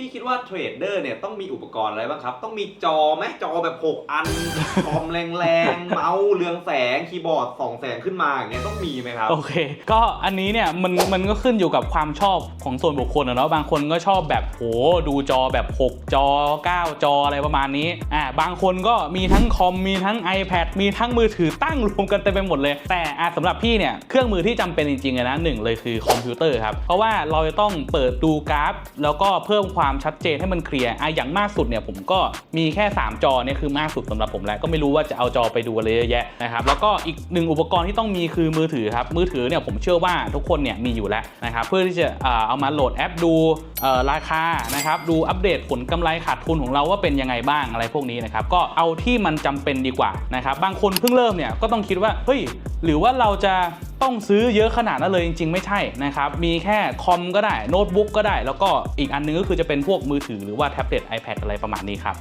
พี่คิดว่าเทรดเดอร์เนี่ยต้องมีอุปกรณ์อะไรบ้างครับ ต้องมีจอไหมจอแบบ 6 อัน คอมแรงๆ เมาส์เรืองแสงคีย์บอร์ดส่องแสงขึ้นมาอย่างเงี้ยต้องมีไหมครับ โอเค ก็อันนี้เนี่ยมันมันก็ขึ้นอยู่กับความชอบของส่วนบุคคลอะเนาะ บางคนก็ชอบแบบโหดูจอแบบ 6 จอ 9 จออะไรประมาณนี้ อ่า บางคนก็มีทั้งคอม มีทั้ง iPad มีทั้งมือถือตั้งรวมกันเต็มไปหมดเลย แต่อะสำหรับพี่เนี่ยเครื่องมือที่จำเป็นจริงๆเลยนะหนึ่งเลยคือคอมพิวเตอร์ครับ เพราะว่าเราจะต้องเปิดดูกราฟ แล้วก็เพิ่มความชัดเจนให้มันเคลียร์อะอย่างมากสุดเนี่ยผมก็มีแค่ 3 จอเนี่ยคือมากสุดสำหรับผมแล้ว ก็ไม่รู้ว่าจะเอาจอไปดูอะไรเยอะแยะนะครับแล้วก็อีกหนึ่งอุปกรณ์ที่ต้องมีคือมือถือครับมือถือเนี่ยผมเชื่อว่าทุกคนเนี่ยมีอยู่แล้วนะครับเพื่อที่จะเอามาโหลดแอปดูราคานะครับดูอัปเดตผลกำไรขาดทุนของเราว่าเป็นยังไงบ้างอะไรพวกนี้นะครับก็เอาที่มันจำเป็นดีกว่านะครับบางคนเพิ่งเริ่มเนี่ยก็ต้องคิดว่าเฮ้ยหรือว่าเราจะ ต้องซื้อเยอะขนาดนั้นเลยจริง ๆ ไม่ใช่นะครับ มีแค่คอมก็ได้โน้ตบุ๊กก็ได้ แล้วก็อีกอันนึงก็คือจะเป็นพวกมือถือหรือว่าแท็บเล็ต iPad อะไรประมาณนี้ครับ